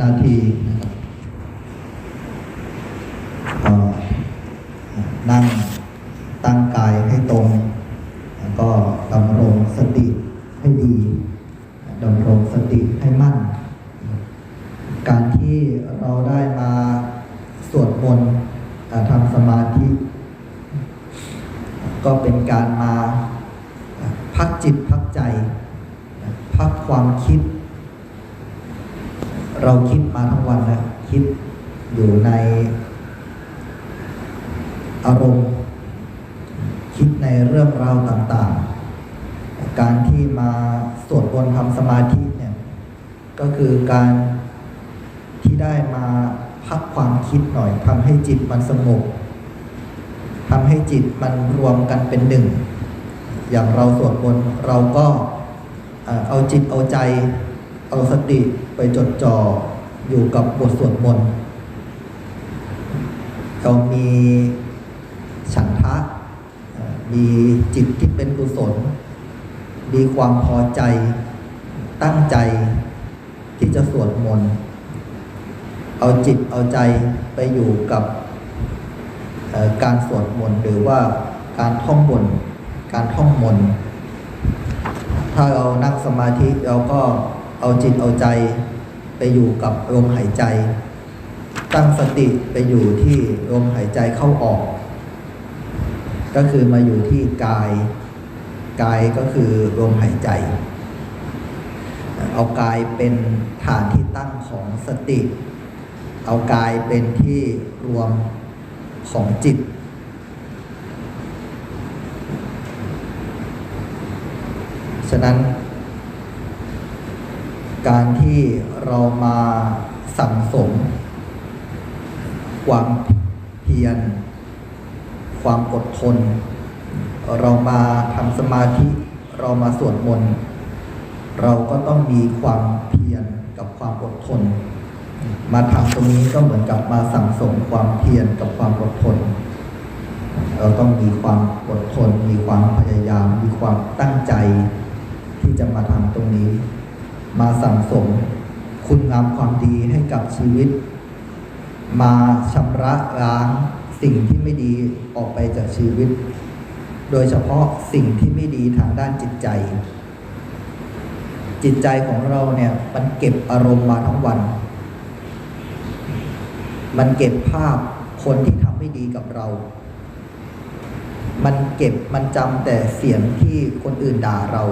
นาทีนะครับ ทำสมาธิเนี่ย ก็คือการที่ได้มาพักความคิดหน่อยทำให้จิตมันสงบทำให้จิตมันรวมกันเป็นหนึ่ง อย่างเราสวดมนต์เราก็เอาจิตเอาใจ เอาสติไปจดจ่ออยู่กับบทสวดมนต์เรามีฉันทะ มีจิตที่เป็นกุศล มีความพอใจ ตั้งใจที่จะสวดมนต์เอาจิตเอาใจไปอยู่กับการสวดมนต์หรือว่าการท่องบนต์การท่องมนต์ถ้าเรานั่งสมาธิเราก็เอาจิตเอาใจไปอยู่กับลมหายใจ ตั้งสติไปอยู่ที่ลมหายใจเข้าออก ก็คือมาอยู่ที่กาย กายก็คือลมหายใจ เอากายเป็นฐานที่ตั้งของสติ เอากายเป็นที่รวมของจิต ฉะนั้น การที่เรามาสั่งสม ความเพียร ความอดทน เรามาทำสมาธิ เรามาสวดมนต์ เราก็ต้องมีความเพียรกับความอดทน มาทำตรงนี้ก็เหมือนกับมาสั่งสมความเพียรกับความอดทน เราต้องมีความอดทน มีความพยายาม มีความตั้งใจ ที่จะมาทำตรงนี้ มาสั่งสมคุณงามความดีให้กับชีวิต มาชำระล้างสิ่งที่ไม่ดีออกไปจากชีวิต โดยเฉพาะสิ่งที่ไม่ดีทางด้านจิตใจ จิตใจของเราเนี่ยมันเก็บอารมณ์มาทั้งวัน มันเก็บภาพคนที่ทำไม่ดีกับเรา มันเก็บมันจำแต่เสียงที่คนอื่นด่าเรา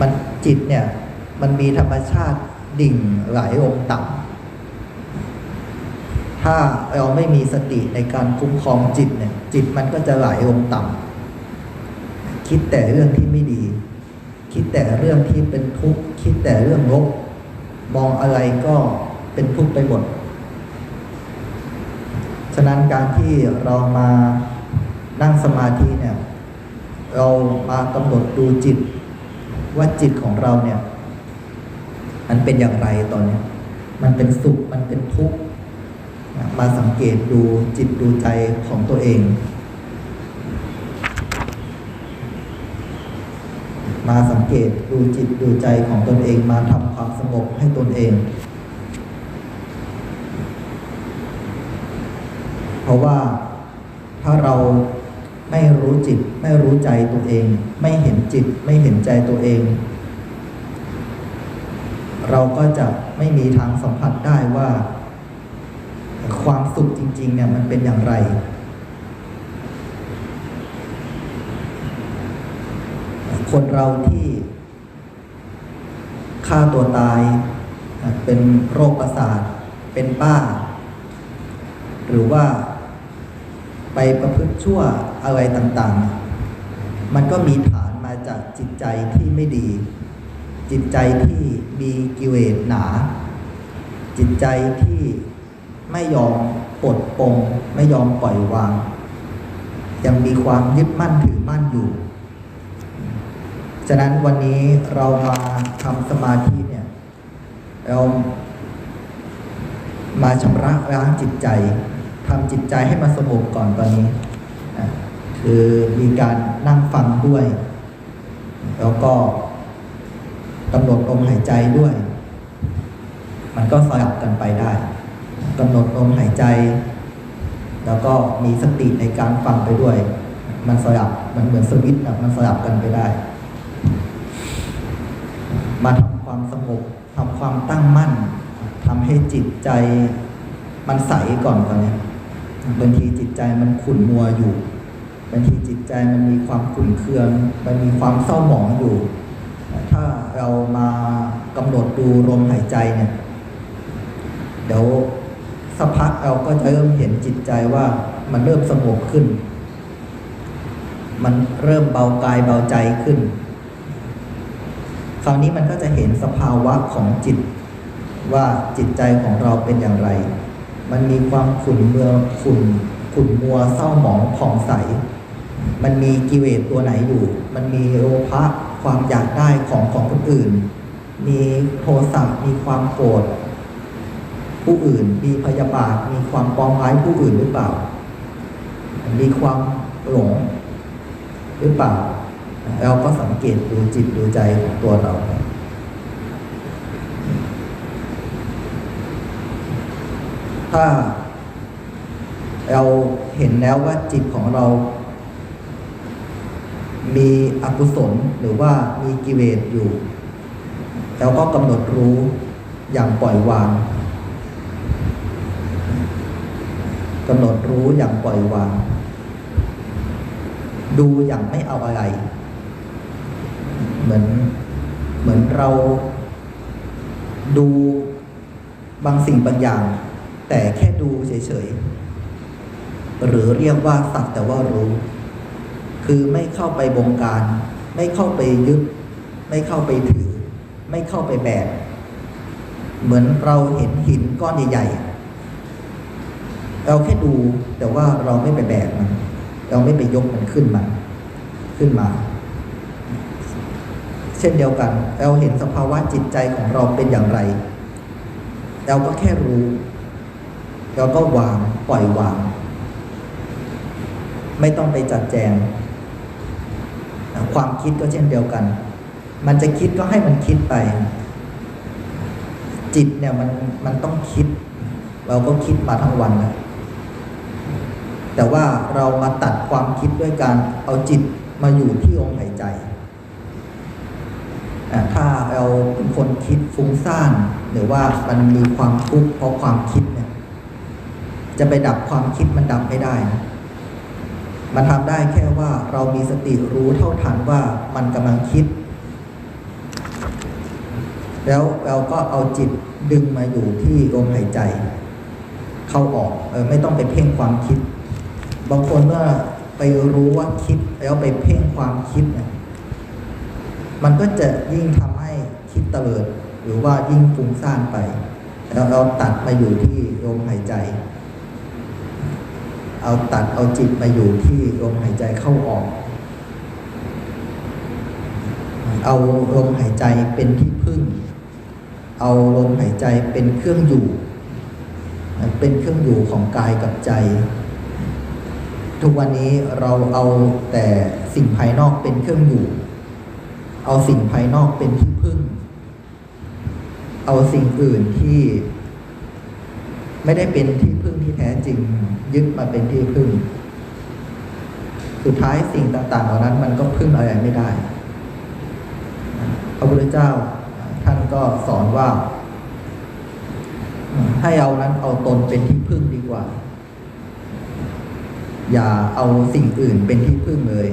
มันจิตเนี่ยมันมีธรรมชาติดิ่งไหลลงต่ำถ้าเราไม่มีสติในการคุ้มครองจิตเนี่ย จิตมันก็จะไหลลงต่ำ คิดแต่เรื่องที่ไม่ดี คิดแต่เรื่องที่เป็นทุกข์คิดแต่เรื่องลบมองอะไรก็เป็นทุกข์ไปหมด ฉะนั้นการที่เรามานั่งสมาธิเนี่ย เรามากำหนดดูจิต ว่าจิตของเราเนี่ย มันเป็นอย่างไรตอนนี้มันเป็นสุขมันเป็นทุกข์มาสังเกตดูจิตดูใจของตัวเอง มาสังเกตดูจิตดูใจของตนเองมาทำความสงบให้ตนเอง เพราะว่าถ้าเราไม่รู้จิต ไม่รู้ใจตัวเอง ไม่เห็นจิตไม่เห็นใจตัวเอง เราก็จะไม่มีทางสัมผัสได้ว่า ความสุขจริง ๆ เนี่ยมันเป็นอย่างไร คนเราที่ฆ่าตัวตาย เป็นโรคประสาท เป็นบ้า หรือว่าไปประพฤติชั่วอะไรต่างๆ มันก็มีฐานมาจากจิตใจที่ไม่ดี จิตใจที่มีกิเลสหนา จิตใจที่ไม่ยอมปลดปลงไม่ยอมปล่อยวาง ยังมีความยึดมั่นถือมั่นอยู่ะนั้นวันนี้เรามาทำสมาธิเนี่ยเรามาชำระล้างจิตใจทำจิตใจให้มันสงบก่อนตอนนี้นะคือมีการนั่งฟังด้วย แล้วก็กำหนดลมหายใจด้วย มันก็สลับกันไปได้กำหนดลมหายใจ แล้วก็มีสติในการฟังไปด้วย มันสลับมันเหมือนสวิตช์อะมันสลับกันไปได้ มาทำความสงบทำความตั้งมั่นทำให้จิตใจมันใสก่อนก่อนเนี่ยบางทีจิตใจมันขุ่นมัวอยู่บางทีจิตใจมันมีความขุ่นเคือง มันมีความเศร้าหมองอยู่ ถ้าเรามากำหนดดูลมหายใจเนี่ย เดี๋ยวสักพักเราก็จะเริ่มเห็นจิตใจว่ามันเริ่มสงบขึ้น มันเริ่มเบากายเบาใจขึ้น คราวนี้มันก็จะเห็นสภาวะของจิต ว่าจิตใจของเราเป็นอย่างไร มันมีความขุ่นเมืองขุ่นขุ่นมัวเศร้าหมองผ่องใส มันมีกิเลสตัวไหนอยู่ มันมีโลภะความอยากได้ของของคนอื่น มีโทสะมีความโกรธผู้อื่น มีพยาบาท มีความปองร้ายผู้อื่นหรือเปล่า มีความหลงหรือเปล่า เราก็สังเกตดูจิตดูใจของตัวเราถ้าเราเห็นแล้วว่าจิตของเรา มีอกุศลหรือว่ามีกิเลสอยู่เราก็กำหนดรู้อย่างปล่อยวางกำหนดรู้อย่างปล่อยวาง ดูอย่างไม่เอาอะไร เหมือนเหมือนเราดูบางสิ่งบางอย่าง แต่แค่ดูเฉยๆ หรือเรียกว่าสักแต่ว่ารู้ คือไม่เข้าไปบงการ ไม่เข้าไปยึด ไม่เข้าไปถือ ไม่เข้าไปแบกเหมือนเราเห็นหินก้อนใหญ่ๆ เราแค่ดูแต่ว่าเราไม่ไปแบกมัน เราไม่ไปยกมันขึ้นมา ขึ้นมา เช่นเดียวกันเราเห็นสภาวะจิตใจของเราเป็นอย่างไรเราก็แค่รู้เราก็วางปล่อยวาง ไม่ต้องไปจัดแจง ความคิดก็เช่นเดียวกัน มันจะคิดก็ให้มันคิดไป จิตเนี่ยมันมันต้องคิด เราก็คิดมาทั้งวันแล้วแต่ว่าเรามาตัดความคิดด้วยการเอาจิตมาอยู่ที่ลมหายใจ ถ้าเราเป็น คนคิดฟุ้งซ่านหรือว่ามันมีความทุกข์เพราะความคิดเนี่ย จะไปดับความคิดมันดับไม่ได้นะมันทำได้แค่ว่าเรามีสติรู้เท่าทันว่ามันกำลังคิด แล้วเราก็เอาจิตดึงมาอยู่ที่ลมหายใจ เข้าออกเออไม่ต้องไปเพ่งความคิด บางคนเมื่อไปรู้ว่าคิดแล้วไปเพ่งความคิดเนี่ยมันก็จะยิ่งทำ คิดเตลิดหรือว่ายิ่งฟุ้งซ่านไปแล้วเราตัดมาอยู่ที่ลมหายใจ เอาตัดเอาจิตมาอยู่ที่ลมหายใจเข้าออก เอาลมหายใจเป็นที่พึ่ง เอาลมหายใจเป็นเครื่องอยู่ เป็นเครื่องอยู่ของกายกับใจ ทุกวันนี้เราเอาแต่สิ่งภายนอกเป็นเครื่องอยู่ เอาสิ่งภายนอกเป็นที่พึ่ง เอาสิ่งอื่นที่ ไม่ได้เป็นที่พึ่งที่แท้จริง ยึดมาเป็นที่พึ่ง สุดท้ายสิ่งต่างๆเหล่านั้น มันก็พึ่งอะไรไม่ได้ พระพุทธเจ้าท่านก็สอนว่า ให้เอานั้นเอาตนเป็นที่พึ่งดีกว่า อย่าเอาสิ่งอื่นเป็นที่พึ่งเลย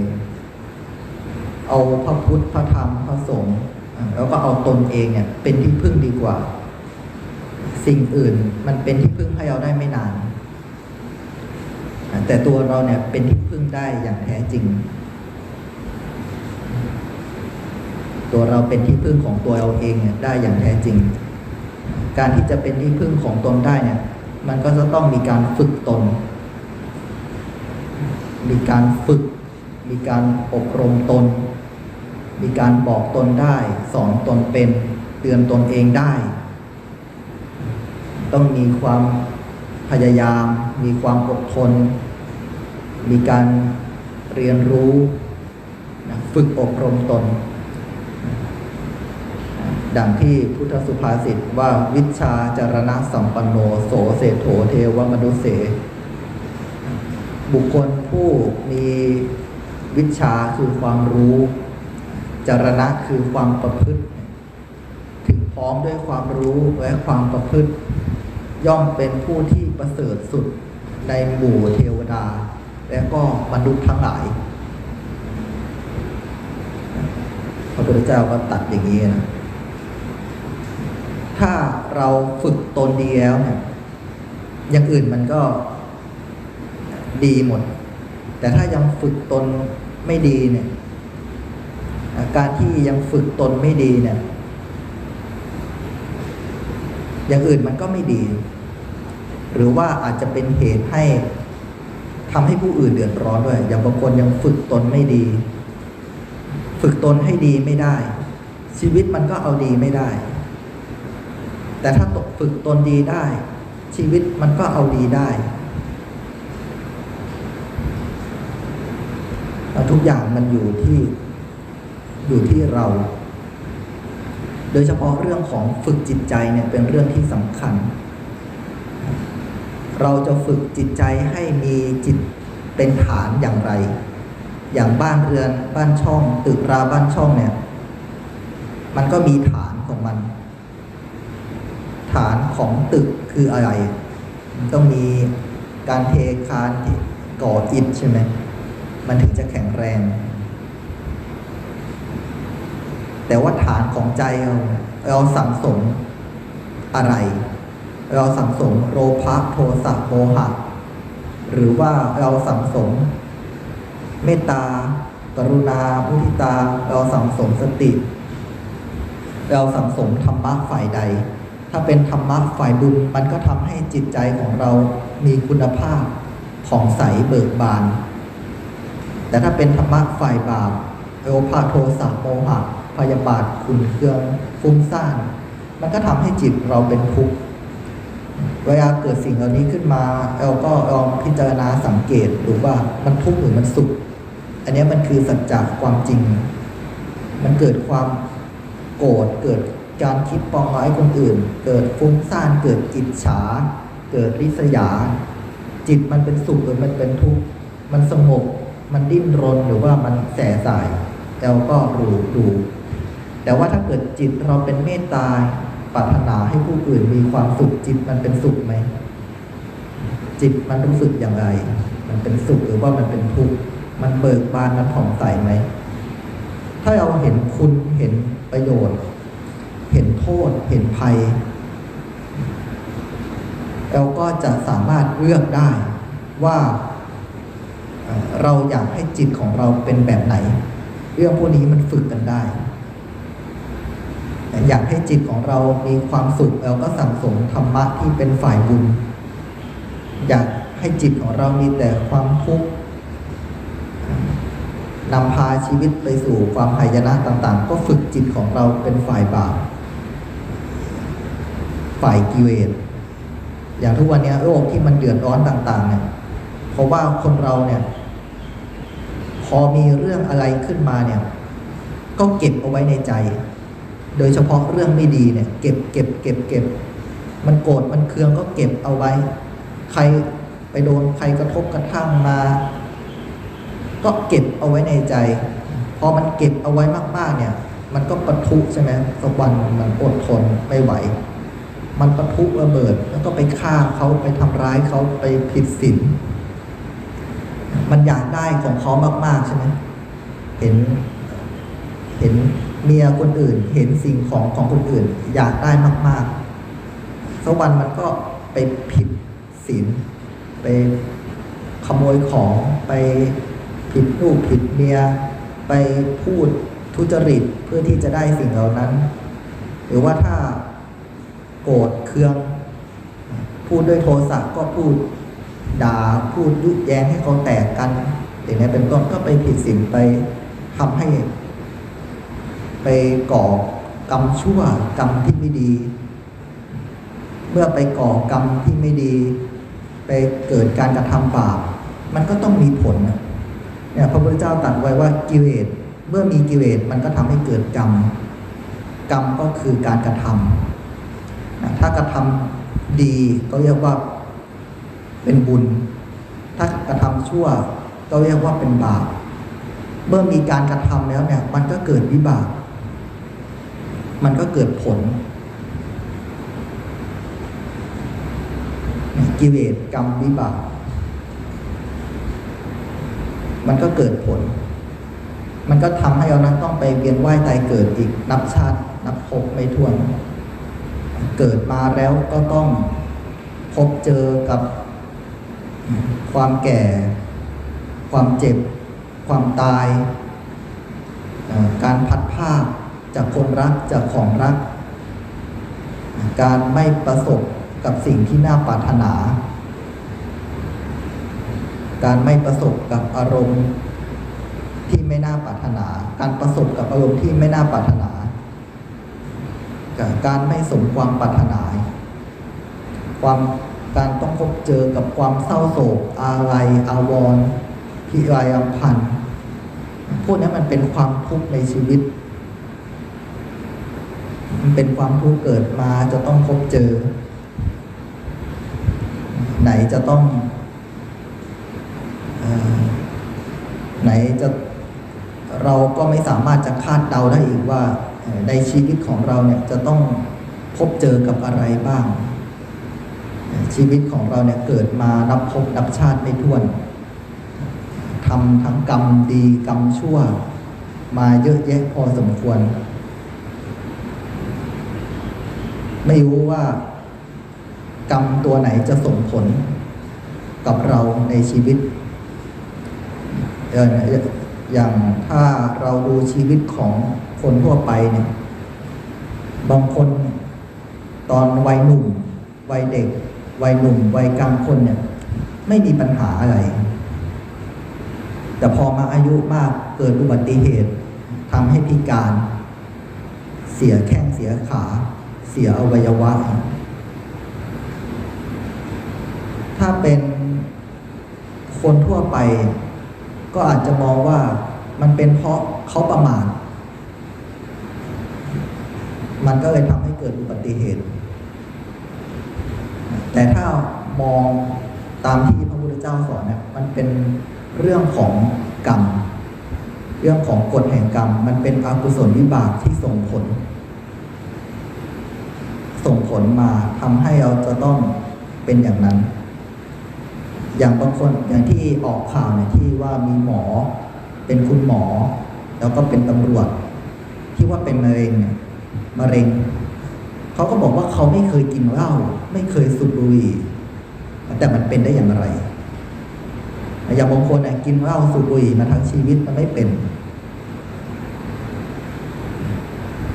เอาพระพุทธพระธรรมพระสงฆ์ แล้วก็เอาตนเองเนี่ย เป็นที่พึ่งดีกว่า สิ่งอื่นมันเป็นที่พึ่งให้เราได้ไม่นาน แต่ตัวเราเนี่ยเป็นที่พึ่งได้อย่างแท้จริง ตัวเราเป็นที่พึ่งของตัวเราเองเนี่ยได้อย่างแท้จริง การที่จะเป็นที่พึ่งของตนได้เนี่ย มันก็จะต้องมีการฝึกตน มีการฝึก มีการอบรมตน มีการบอกตนได้ สอนตนเป็น เตือนตนเองได้ ต้องมีความพยายาม มีความอดทน มีการเรียนรู้ฝึกอบรมตน ดังที่พุทธสุภาษิตว่าวิชาจารณะสัมปันโนโสเศโถเทวมนุเส บุคคลผู้มีวิชาคือความรู้ จารณะคือความประพฤติถึงพร้อมด้วยความรู้และความประพฤติ ย่อมเป็นผู้ที่ประเสริฐสุดในหมู่เทวดา และก็มนุษย์ทั้งหลายพระพุทธเจ้าก็ตัดอย่างนี้นะถ้าเราฝึกตนดีแล้วเนี่ยอย่างอื่นมันก็ดีหมด แต่ถ้ายังฝึกตนไม่ดีเนี่ย การที่ยังฝึกตนไม่ดีเนี่ย อย่างอื่นมันก็ไม่ดี หรือว่าอาจจะเป็นเหตุให้ทำให้ผู้อื่นเดือดร้อนด้วย อย่างบางคนยังฝึกตนไม่ดี ฝึกตนให้ดีไม่ได้ ชีวิตมันก็เอาดีไม่ได้ แต่ถ้าฝึกตนดีได้ ชีวิตมันก็เอาดีได้ทุกอย่างมันอยู่ที่ อยู่ที่เรา โดยเฉพาะเรื่องของฝึกจิตใจเนี่ยเป็นเรื่องที่สำคัญ เราจะฝึกจิตใจให้มีจิตเป็นฐานอย่างไร อย่างบ้านเรือนบ้านช่อง ตึกราบ้านช่องเนี่ย มันก็มีฐานของมัน ฐานของตึกคืออะไร ต้องมีการเทคานก่ออิฐใช่ไหมมันถึงจะแข็งแรง แต่ว่าฐานของใจเราเราสังสมอะไร เราสังสมโลภะโทสะโมหะ หรือว่าเราสังสม เมตตา กรุณามุทิตา เราสังสมสติ เราสังสมธรรมะฝ่ายใด ถ้าเป็นธรรมะฝ่ายบุญมันก็ทำให้จิตใจของเรามีคุณภาพผ่องใสเบิกบาน แต่ถ้าเป็นธรรมะฝ่ายบาปโอภาโทสะโมหะ พยาบาทขุนเคืองฟุ้งซ่าน มันก็ทำให้จิตเราเป็นทุกข์เวลาเกิดสิ่งเหล่านี้ขึ้นมาเราก็ลองพิจารณาสังเกตดูว่ามันทุกข์หรือมันสุข อันนี้มันคือสัจจะความจริง มันเกิดความโกรธเกิดการคิดปองร้ายคนอื่น เกิดฟุ้งซ่านเกิดอิจฉา เกิดริษยา จิตมันเป็นสุขหรือมันเป็นทุกข์มันสงบมันดิ้นรนหรือว่ามันแสสายเราก็รู้ดู แต่ว่าถ้าเกิดจิตเราเป็นเมตตาปรารถนาให้ผู้อื่นมีความสุขจิตมันเป็นสุขไหมจิตมันรู้สึกอย่างไร มันเป็นสุขหรือว่ามันเป็นทุกข์มันเบิกบานมันผ่องใสไหม ถ้าเราเห็นคุณเห็นประโยชน์ เห็นโทษ เห็นภัย เราก็จะสามารถเลือกได้ว่าเอ่อเราอยากให้จิตของเราเป็นแบบไหน เรื่องพวกนี้มันฝึกกันได้ อยากให้จิตของเรามีความสุขเราก็สั่งสมธรรมะที่เป็นฝ่ายบุญ อยากให้จิตของเรามีแต่ความทุกข์นำพาชีวิตไปสู่ความหายนะต่าง ๆ ก็ฝึกจิตของเราเป็นฝ่ายบาปฝ่ายกิเลสอย่างทุกวันนี้โรคที่มันเดือดร้อนต่าง ๆ เนี่ย เพราะว่าคนเราเนี่ย พอมีเรื่องอะไรขึ้นมาเนี่ย ก็เก็บเอาไว้ในใจ โดยเฉพาะเรื่องไม่ดีเนี่ย เก็บเก็บเก็บเก็บ มันโกรธมันเคืองก็เก็บเอาไว้ ใครไปโดนใครกระทบกระทั่งมา ก็เก็บเอาไว้ในใจ พอมันเก็บเอาไว้มากๆเนี่ย มันก็ปะทุใช่ไหมสักวันมันอดทนไม่ไหว มันปะทุระเบิดแล้วก็ไปฆ่าเขาไปทำร้ายเขาไปผิดศีลมันอยากได้ของเขามากๆใช่ไหมเห็นเห็น เมียคนอื่นเห็นสิ่งของของคนอื่น อยากได้มากๆสักวันมันก็ไปผิดศีลไปขโมยของไปผิดลูกผิดเมีย ไปพูดทุจริตเพื่อที่จะได้สิ่งเหล่านั้น หรือว่าถ้าโกรธเคือง พูดด้วยโทสะก็พูดด่าพูดยุแยงให้เขาแตกกัน อย่างนี้เป็นต้นก็ไปผิดศีลไปทำให้ ไปก่อกรรมชั่วกรรมที่ไม่ดี เมื่อไปก่อกรรมที่ไม่ดี ไปเกิดการกระทำบาปมันก็ต้องมีผลเนี่ยพระพุทธเจ้าตรัสไว้ว่ากิเลสเมื่อมีกิเลสมันก็ทำให้เกิดกรรมกรรมก็คือการกระทำนะถ้ากระทำดีก็เรียกว่าเป็นบุญ ถ้ากระทำชั่วก็เรียกว่าเป็นบาป เมื่อมีการกระทำแล้วเนี่ย มันก็เกิดวิบาก มันก็เกิดผล กิเลสกรรมวิบาก มันก็เกิดผล มันก็ทำให้เรานั้นต้องไปเวียนว่ายตายเกิดอีกนับชาติ นับภพไม่ถ้วน เกิดมาแล้วก็ต้องพบเจอกับความแก่ ความเจ็บ ความตาย การพัดภาค จากคนรักจากของรัก การไม่ประสบกับสิ่งที่น่าปรารถนา การไม่ประสบกับอารมณ์ที่ไม่น่าปรารถนา การประสบกับอารมณ์ที่ไม่น่าปรารถนา การไม่สมความปรารถนา ความการต้องพบเจอกับความเศร้าโศกอาลัยอาวรณ์พิไรอัมพันธ์พวกนี้มันเป็นความทุกข์ในชีวิต มันเป็นความทุกข์เกิดมาจะต้องพบเจอ ไหนจะต้องอไหนจะเราก็ไม่สามารถจะคาดเดาได้อีกว่า ในชีวิตของเราเนี่ยจะต้องพบเจอกับอะไรบ้าง ชีวิตของเราเนี่ยเกิดมานับพบนับชาติไม่ถ้วนทำทั้งกรรมดีกรรมชั่ว มาเยอะแยะพอสมควร ไม่รู้ว่ากรรมตัวไหนจะส่งผลกับเราในชีวิตเอออย่างถ้าเราดูชีวิตของคนทั่วไปเนี่ย บางคนตอนวัยหนุ่ม วัยเด็ก วัยหนุ่ม วัยกลางคนเนี่ย ไม่มีปัญหาอะไร แต่พอมาอายุมากเกิดอุบัติเหตุทำให้พิการ เสียแข้งเสียขา เสียอวัยวะ ถ้าเป็นคนทั่วไป ก็อาจจะมองว่ามันเป็นเพราะเขาประมาทมันก็เลยทำให้เกิดอุบัติเหตุ แต่ถ้ามองตามที่พระพุทธเจ้าสอนเนี่ยมันเป็นเรื่องของกรรม เรื่องของกฎแห่งกรรม มันเป็นอกุศลวิบากที่ส่งผล ผลมาทำให้เราจะต้องเป็นอย่างนั้น อย่างบางคนอย่างที่ออกข่าวเนี่ยที่ว่ามีหมอ เป็นคุณหมอ แล้วก็เป็นตำรวจ ที่ว่าเป็นมะเร็งเนี่ยมะเร็งเขาก็บอกว่าเขาไม่เคยกินเหล้าไม่เคยสูบบุหรี่แต่มันเป็นได้อย่างไรอย่างบางคนเนี่ยกินเหล้าสูบบุหรี่มาทั้งชีวิตมันไม่เป็น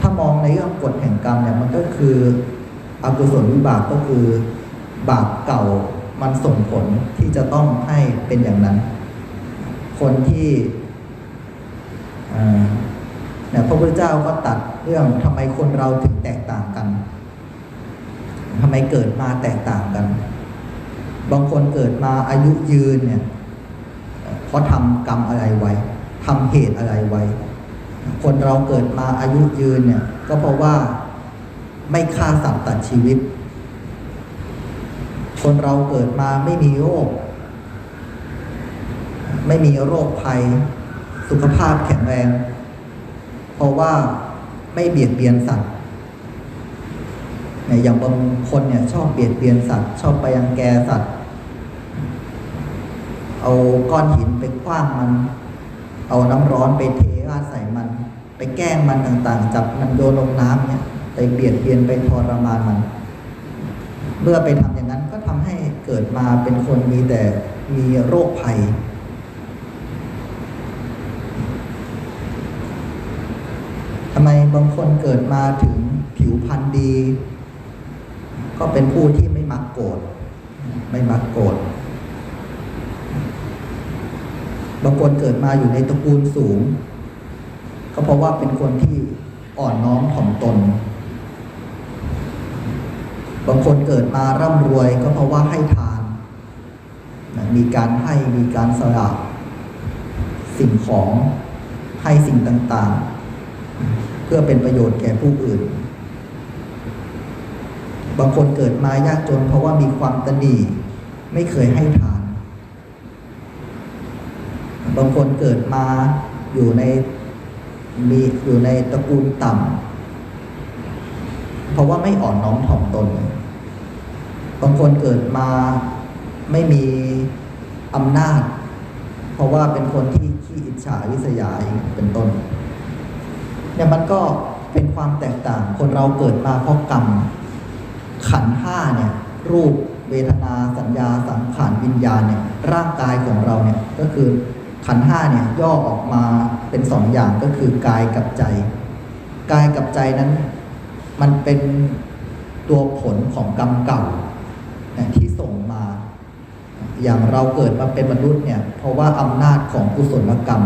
ถ้ามองในเรื่องกฎแห่งกรรมเนี่ยมันก็คือ อกุศลวิบากก็คือบาปเก่ามันส่งผลที่จะต้องให้เป็นอย่างนั้น คนที่เอ่อเนี่ยพระพุทธเจ้าก็ตัดเรื่องทำไมคนเราถึงแตกต่างกันทำไมเกิดมาแตกต่างกัน บางคนเกิดมาอายุยืนเนี่ยเพราะทำกรรมอะไรไว้ทำเหตุอะไรไว้ คนเราเกิดมาอายุยืนเนี่ย ก็เพราะว่า ไม่ฆ่าสัตว์ตัดชีวิต คนเราเกิดมาไม่มีโรค ไม่มีโรคภัย สุขภาพแข็งแรง เพราะว่าไม่เบียดเบียนสัตว์ยอย่างบางคนเนี่ยชอบเบียดเบียนสัตว์ ชอบไปยังแกสัตว์ เอาก้อนหินไปคว้างมัน เอาน้ำร้อนไปเทราดใส่มัน ไปแกล้งมันต่างๆ จับมันโยนลงน้ำเนี่ย ไปเบียดเบียนไปทรมานมัน เมื่อไปทำอย่างนั้นก็ทำให้เกิดมาเป็นคนมีแต่มีโรคภัย ทำไมบางคนเกิดมาถึงผิวพรรณดี ก็เป็นผู้ที่ไม่มักโกรธไม่มักโกรธบางคนเกิดมาอยู่ในตระกูลสูง ก็เพราะว่าเป็นคนที่อ่อนน้อมถ่อมตน บางคนเกิดมาร่ำรวยก็เพราะว่าให้ทานนะมีการให้มีการสละสิ่งของให้สิ่งต่างๆ เพื่อเป็นประโยชน์แก่ผู้อื่น บางคนเกิดมายากจนเพราะว่ามีความตนีไม่เคยให้ทาน บางคนเกิดมาอยู่ในมีอยู่ในตระกูลต่ำ เพราะว่าไม่อ่อนน้อมถ่อมตน บางคนเกิดมาไม่มีอำนาจ เพราะว่าเป็นคนที่ขี้อิจฉาริษยาอย่างนี้เป็นต้นเนี่ยมันก็เป็นความแตกต่าง คนเราเกิดมาเพราะกรรม ขันห้าเนี่ย รูปเวทนาสัญญาสังขารวิญญาณเนี่ย ร่างกายของเราเนี่ยก็คือขันห้าเนี่ยย่อออกมาเป็นสองอย่างก็คือกายกับใจ กายกับใจนั้น มันเป็นตัวผลของกรรมเก่าที่ส่งมา อย่างเราเกิดมาเป็นมนุษย์เนี่ย เพราะว่าอำนาจของกุศลกรรม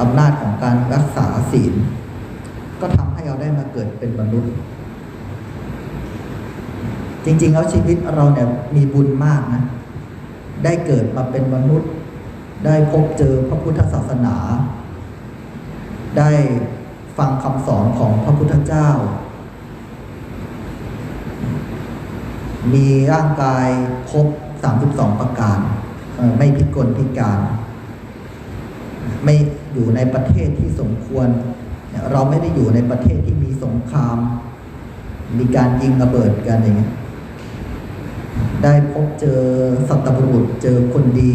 อำนาจของการรักษาศีล ก็ทำให้เราได้มาเกิดเป็นมนุษย์ จริง ๆ แล้วชีวิตเราเนี่ยมีบุญมากนะ ได้เกิดมาเป็นมนุษย์ ได้พบเจอพระพุทธศาสนา ได้ฟังคำสอนของพระพุทธเจ้า มีร่างกายครบ 32 ประการ ไม่พิกลพิการ ไม่อยู่ในประเทศที่สมควร เราไม่ได้อยู่ในประเทศที่มีสงคราม มีการยิงระเบิดกันอย่างเงี้ยได้พบเจอสัตบุรุษเจอคนดี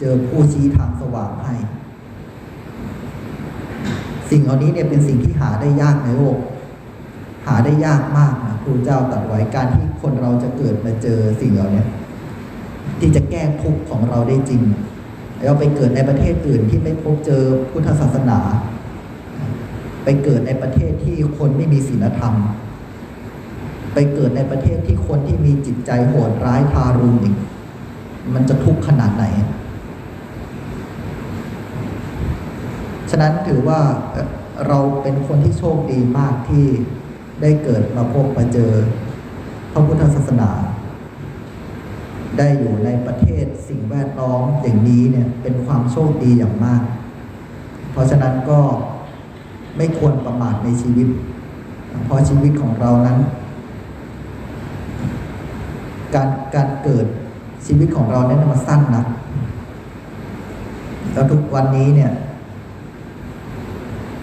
เจอผู้ชี้ทางสว่างให้ สิ่งเหล่านี้เนี่ยเป็นสิ่งที่หาได้ยากในโลก หาได้ยากมากนะครูเจ้าตรัดไว้การที่ คนเราจะเกิดมาเจอสิ่งเหล่านี้ที่จะแก้ทุกข์ของเราได้จริงเราไปเกิดในประเทศอื่นที่ไม่พบเจอพุทธศาสนา ไปเกิดในประเทศที่คนไม่มีศีลธรรม ไปเกิดในประเทศที่คนที่มีจิตใจโหดร้ายทารุณอีกมันจะทุกข์ขนาดไหน ฉะนั้นถือว่าเราเป็นคนที่โชคดีมากที่ได้เกิดมาพบมาเจอ ระพุทธศาสนา ได้อยู่ในประเทศสิ่งแวดล้อมอย่างนี้เนี่ยเป็นความโชคดีอย่างมาก เพราะฉะนั้นก็ไม่ควรประมาทในชีวิต เพราะชีวิตของเรานั้น การการเกิดชีวิตของเราเนี่ยมันสั้นนะแล้วทุกวันนี้เนี่ย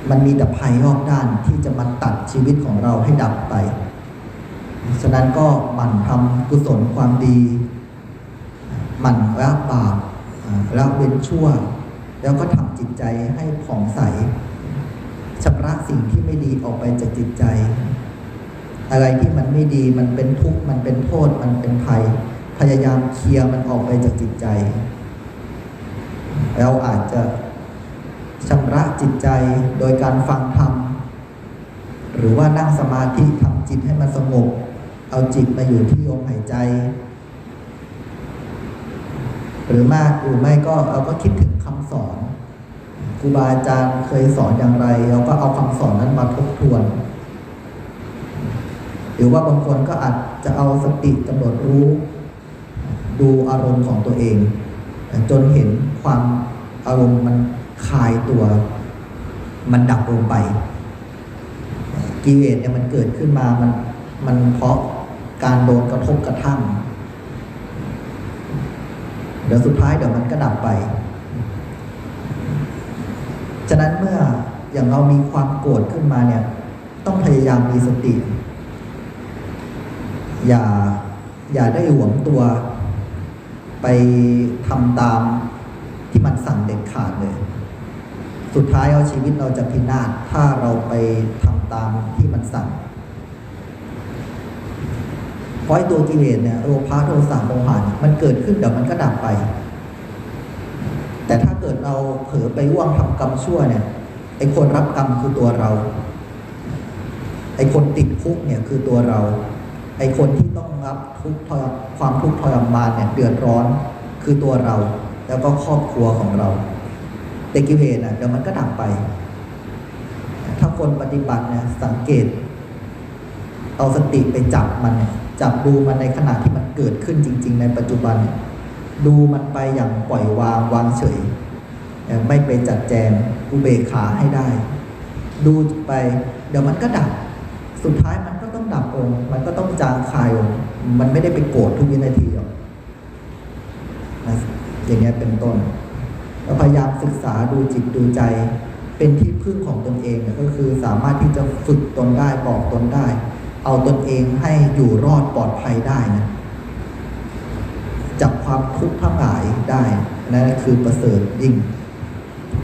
มันมีแต่ภัยรอบด้านที่จะมาตัดชีวิตของเราให้ดับไป ฉะนั้นก็หมั่นทำกุศลความดี หมั่นละบาปละเว้นชั่ว แล้วก็ทำจิตใจให้ผ่องใสชำระสิ่งที่ไม่ดีออกไปจากจิตใจ อะไรที่มันไม่ดีมันเป็นทุกข์มันเป็นโทษมันเป็นภัย พยายามเคลียร์มันออกไปจากจิตใจ เราอาจจะชำระจิตใจโดยการฟังธรรมหรือว่านั่งสมาธิทำจิตให้มันสงบ เอาจิตมาอยู่ที่ลมหายใจ หรือมากหรือไม่ก็เราก็คิดถึงคำสอนครูบาอาจารย์เคยสอนอย่างไรเราก็เอาคำสอนนั้นมาทบทวน หรือว่าบางคนก็อาจจะเอาสติกำหนดรู้ ดูอารมณ์ของตัวเอง จนเห็นความอารมณ์มันคลายตัว มันดับลงไปกิเลสเนี่ยมันเกิดขึ้นมา มัน มันเพราะ การโดนกระทบกระทั่ง เดี๋ยวสุดท้ายเดี๋ยวมันก็ดับไป ฉะนั้นเมื่ออย่างเรามีความโกรธขึ้นมาเนี่ย ต้องพยายามมีสติ อย่าอย่าได้หวงตัว ไปทำตามที่มันสั่งเด็ดขาดเลย สุดท้ายเอาชีวิตเราจะพินาศถ้าเราไปทำตามที่มันสั่ง เพราะไอ้ตัวกิเลสเนี่ยโลภะโทสะโมหะเนี่ยมันเกิดขึ้นเดี๋ยวมันก็ดับไป แต่ถ้าเกิดเราเผลอไปร่วงทำกรรมชั่วเนี่ยไอ้คนรับกรรมคือตัวเรา ไอ้คนติดคุกเนี่ยคือตัวเรา ไอ้คนที่ต้องรับทุกข์ทรความทุกข์ทรมานเนี่ยเดือดร้อนคือตัวเรา แล้วก็ครอบครัวของเรา แต่กิเลสอะเดี๋ยวมันก็ดับไป ถ้าคนปฏิบัติเนี่ยสังเกต เอาสติไปจับมันเนี่ย จับดูมันในขณะที่มันเกิดขึ้นจริง ๆ ในปัจจุบัน ดูมันไปอย่างปล่อยวางวางเฉย ไม่ไปจัดแจงอุเบกขาให้ได้ ดูไปเดี๋ยวมันก็ดับ สุดท้ายมันก็ต้องดับองค์มันก็ต้องจางคายองค์มันไม่ได้ไปโกรธทุกวินาทีหรอกอย่างเงี้ยเป็นต้นพยายามศึกษาดูจิตดูใจ เป็นที่พึ่งของตนเองก็คือสามารถที่จะฝึกตนได้บอกตนได้ เอาตนเองให้อยู่รอดปลอดภัยได้นะจับความทุกข์ทั้งหลายได้นั่นคือประเสริฐยิ่ง